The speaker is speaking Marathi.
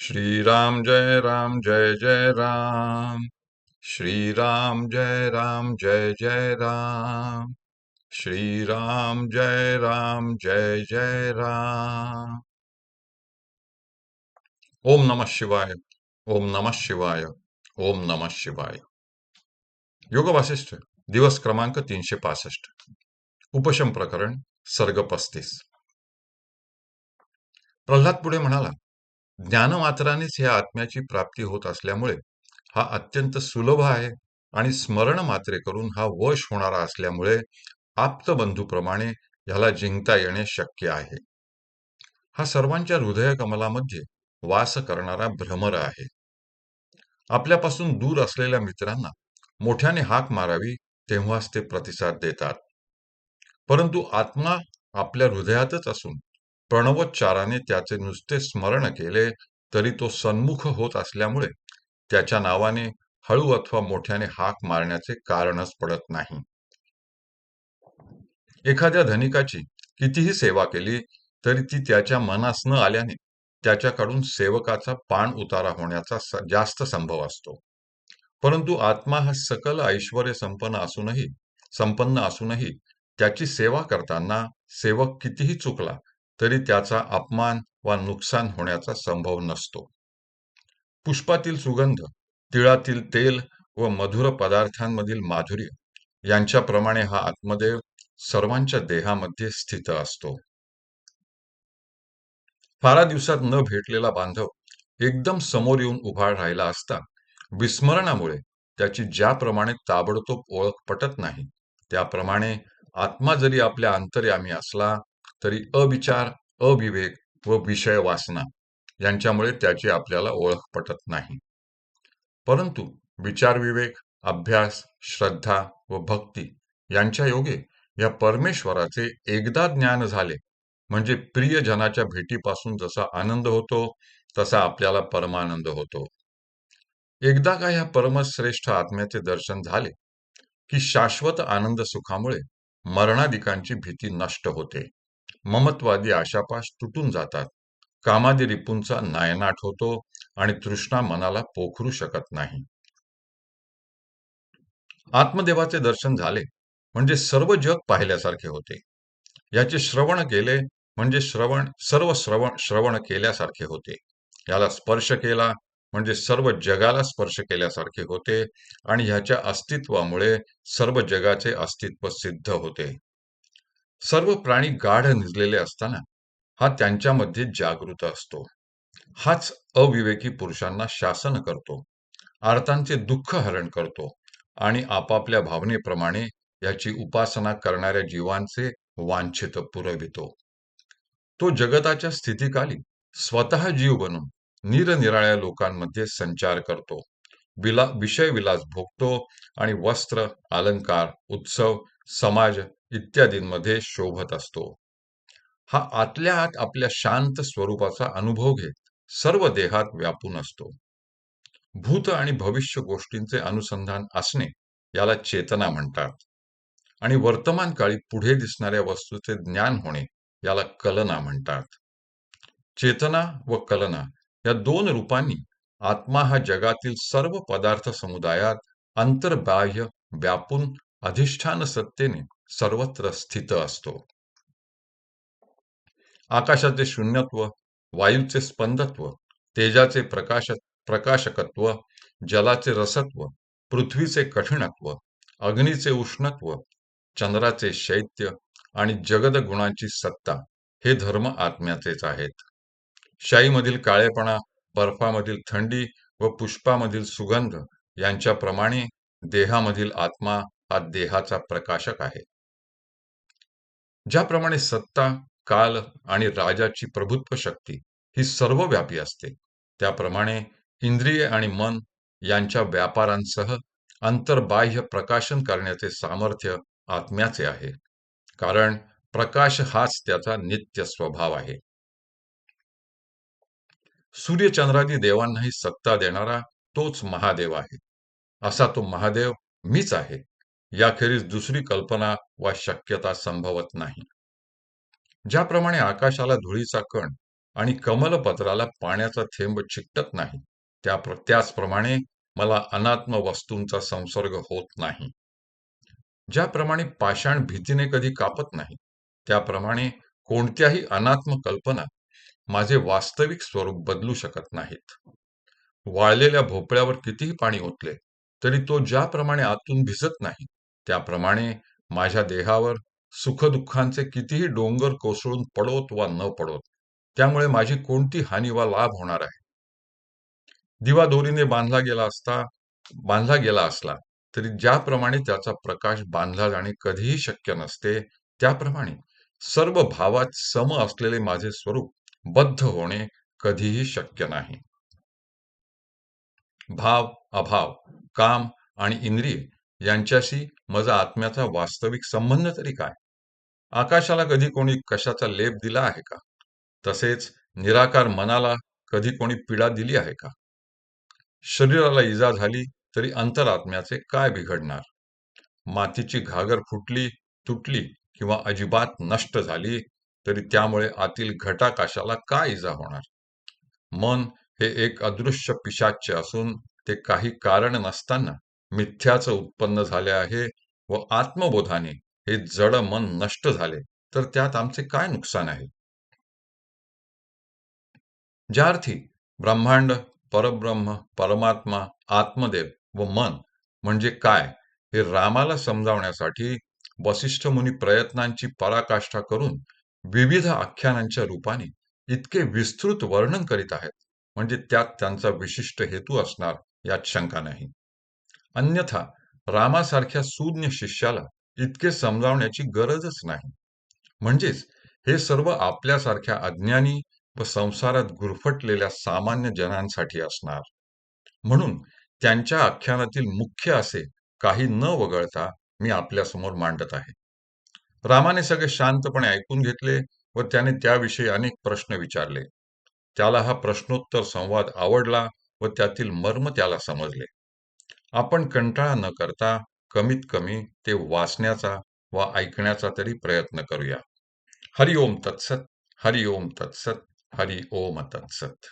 श्रीराम जय राम जय जय राम श्रीराम जय राम जय जय राम श्रीराम जय राम जय जय राम ओम नमः शिवाय ओम नमः शिवाय ओम नमः शिवाय योग वासिष्ठ दिवस क्रमांक तीनशे पासष्ट उपशम प्रकरण सर्ग पस्तीस प्रल्हाद पुढे म्हणाला ज्ञानमात्रानेच ह्या आत्म्याची प्राप्ती होत असल्यामुळे हा अत्यंत सुलभ आहे आणि स्मरण मात्रे करून हा वश होणारा असल्यामुळे आप्तबंधूप्रमाणे ह्याला जिंकता येणे शक्य आहे. हा सर्वांच्या हृदय कमलामध्ये वास करणारा भ्रमर आहे. आपल्यापासून दूर असलेल्या मित्रांना मोठ्याने हाक मारावी तेव्हाच ते प्रतिसाद देतात. परंतु आत्मा आपल्या हृदयातच असून प्रणवोच्चाराने त्याचे नुसते स्मरण केले तरी तो सन्मुख होत असल्यामुळे त्याच्या नावाने हळू अथवा मोठ्याने हाक मारण्याचे कारणच पडत नाही. एखाद्या धनिकाची कितीही सेवा केली तरी ती त्याच्या मनास न आल्याने त्याच्याकडून सेवकाचा पाण उतारा होण्याचा जास्त संभव असतो. परंतु आत्मा हा सकल ऐश्वर संपन्न असूनही संपन्न असूनही त्याची सेवा करताना सेवक कितीही चुकला तरी त्याचा अपमान वा नुकसान होण्याचा संभव नसतो. पुष्पातील सुगंध तिळातील तेल व मधुर पदार्थांमधील माधुर्य यांच्याप्रमाणे हा आत्मदेव सर्वांच्या देहामध्ये स्थित असतो. फारा दिवसात न भेटलेला बांधव एकदम समोर येऊन उभा राहिला असता विस्मरणामुळे त्याची ज्याप्रमाणे ताबडतोब ओळख पटत नाही त्याप्रमाणे आत्मा जरी आपल्या अंतर्यामी असला तरी अविचार अविवेक व विषय वासना यांच्यामुळे त्याची आपल्याला ओळख पटत नाही. परंतु विचार विवेक अभ्यास श्रद्धा व भक्ती यांच्या योगे या परमेश्वराचे एकदा ज्ञान झाले म्हणजे प्रियजनाच्या भेटीपासून जसा आनंद होतो तसा आपल्याला परमानंद होतो. एकदा का ह्या परमश्रेष्ठ आत्म्याचे दर्शन झाले की शाश्वत आनंद सुखामुळे मरणादिकांची भीती नष्ट होते. ममत्वादी आशापाश तुटून जातात. कामादी रिपूंचा नायनाट होतो आणि तृष्णा मनाला पोखरू शकत नाही. आत्मदेवाचे दर्शन झाले म्हणजे सर्व जग पाहिल्यासारखे होते. याचे श्रवण केले म्हणजे श्रवण सर्व श्रवण श्रवण केल्यासारखे होते. याला स्पर्श केला म्हणजे सर्व जगाला स्पर्श केल्यासारखे होते आणि ह्याच्या अस्तित्वामुळे सर्व जगाचे अस्तित्व सिद्ध होते. सर्व प्राणी गाढ निजलेले असताना हा त्यांच्यामध्ये जागृत असतो. हाच अविवेकी पुरुषांना शासन करतो. आर्तांचे दुःख हरण करतो आणि आपापल्या भावनेप्रमाणे याची उपासना करणाऱ्या जीवांचे वांछित पुरवितो. तो जगताच्या स्थितीकाली स्वतः जीव बनून निरनिराळ्या लोकांमध्ये संचार करतो. विला विषय विलास भोगतो आणि वस्त्र अलंकार उत्सव समाज इत्यादींमध्ये शोभत असतो. हा आतल्या आत आपल्या शांत स्वरूपाचा अनुभव घेत सर्व देहात व्यापून असतो. भूत आणि भविष्य गोष्टींचे अनुसंधान असणे याला चेतना म्हणतात. आणि वर्तमान काळी पुढे दिसणाऱ्या वस्तूचे ज्ञान होणे याला कलना म्हणतात. चेतना व कलना या दोन रूपांनी आत्मा हा जगातील सर्व पदार्थ समुदायात अंतर्बाह्य व्यापून अधिष्ठान सत्तेने सर्वत्र स्थित असतो. आकाशाचे शून्यत्व वायूचे स्पंदत्व तेजाचे प्रकाश प्रकाशकत्व जलाचे रसत्व पृथ्वीचे कठीणत्व अग्नीचे उष्णत्व चंद्राचे शैत्य आणि जगद गुणांची सत्ता हे धर्म आत्म्याचेच आहेत. शाईमधील काळेपणा बर्फामधील थंडी व पुष्पामधील सुगंध यांच्याप्रमाणे देहामधील आत्मा हा देहाचा प्रकाशक आहे. ज्याप्रमाणे सत्ता काल आणि राजाची प्रभुत्व शक्ती ही सर्वव्यापी असते त्याप्रमाणे इंद्रिय आणि मन यांच्या व्यापारांसह अंतर्बाह्य प्रकाशन करण्याचे सामर्थ्य आत्म्याचे आहे. कारण प्रकाश हाच त्याचा नित्य स्वभाव आहे. सूर्यचंद्रादी देवांनाही सत्ता देणारा तोच महादेव आहे. असा तो महादेव मीच आहे. याखेरीज दुसरी कल्पना वा शक्यता संभवत नाही. ज्याप्रमाणे आकाशाला धुळीचा कण आणि कमलपत्राला पाण्याचा थेंब चिकटत नाही त्या त्याचप्रमाणे मला अनात्म वस्तूंचा संसर्ग होत नाही. ज्याप्रमाणे पाषाण भीतीने कधी कापत नाही त्याप्रमाणे कोणत्याही अनात्म कल्पना माझे वास्तविक स्वरूप बदलू शकत नाहीत. वाळलेल्या भोपळ्यावर कितीही पाणी ओतले तरी तो ज्याप्रमाणे आतून भिजत नाही त्याप्रमाणे माझ्या देहावर सुखदुःखांचे कितीही डोंगर कोसळून पडोत वा न पडोत त्यामुळे माझी कोणती हानी वा लाभ होणार आहे? दिवा दोरीने बांधला गेला असता बांधला गेला असला तरी ज्याप्रमाणे त्याचा प्रकाश बांधला जाणे कधीही शक्य नसते त्याप्रमाणे सर्व भावात सम असलेले माझे स्वरूप बद्ध होणे कधीही शक्य नाही. भाव अभाव काम आणि इंद्रिय यांच्याशी माझा आत्म्याचा वास्तविक संबंध तरी काय? आकाशाला कधी कोणी कशाचा लेप दिला आहे का? तसेच निराकार मनाला कधी कोणी पीडा दिली आहे का? शरीराला इजा झाली तरी अंतरात्म्याचे काय बिघडणार? मातीची घागर फुटली तुटली किंवा अजिबात नष्ट झाली तरी त्यामुळे आतील घटाकाशाला काय इजा होणार? मन हे एक अदृश्य पिशाच्य असून ते काही कारण नसताना मिथ्याचं उत्पन्न झाले आहे व आत्मबोधाने हे जड मन नष्ट झाले. तर त्यात आमचे काय नुकसान आहे? ज्या अर्थी ब्रह्मांड परब्रह्म परमात्मा आत्मदेव व मन म्हणजे काय हे रामाला समजावण्यासाठी वसिष्ठ मुनी प्रयत्नांची पराकाष्ठा करून विविध आख्यानांच्या रूपाने इतके विस्तृत वर्णन करीत आहेत. म्हणजे त्यात त्यांचा विशिष्ट हेतू असणार यात शंका नाही. अन्यथा रामासारख्या सूज्ञ शिष्याला इतके समजावण्याची गरजच नाही. म्हणजेच हे सर्व आपल्यासारख्या अज्ञानी व संसारात गुरफटलेल्या सामान्य जनांसाठी असणार. म्हणून त्यांच्या आख्यानातील मुख्य असे काही न वगळता मी आपल्यासमोर मांडत आहे. रामाने सगळे शांतपणे ऐकून घेतले व त्याने त्याविषयी अनेक प्रश्न विचारले. त्याला हा प्रश्नोत्तर संवाद आवडला व त्यातील मर्म त्याला समजले. आपण कंटाळा न करता कमीत कमी ते वाचण्याचा व ऐकण्याचा तरी प्रयत्न करूया. हरि ओम तत्सत हरि ओम तत्सत हरि ओम तत्सत.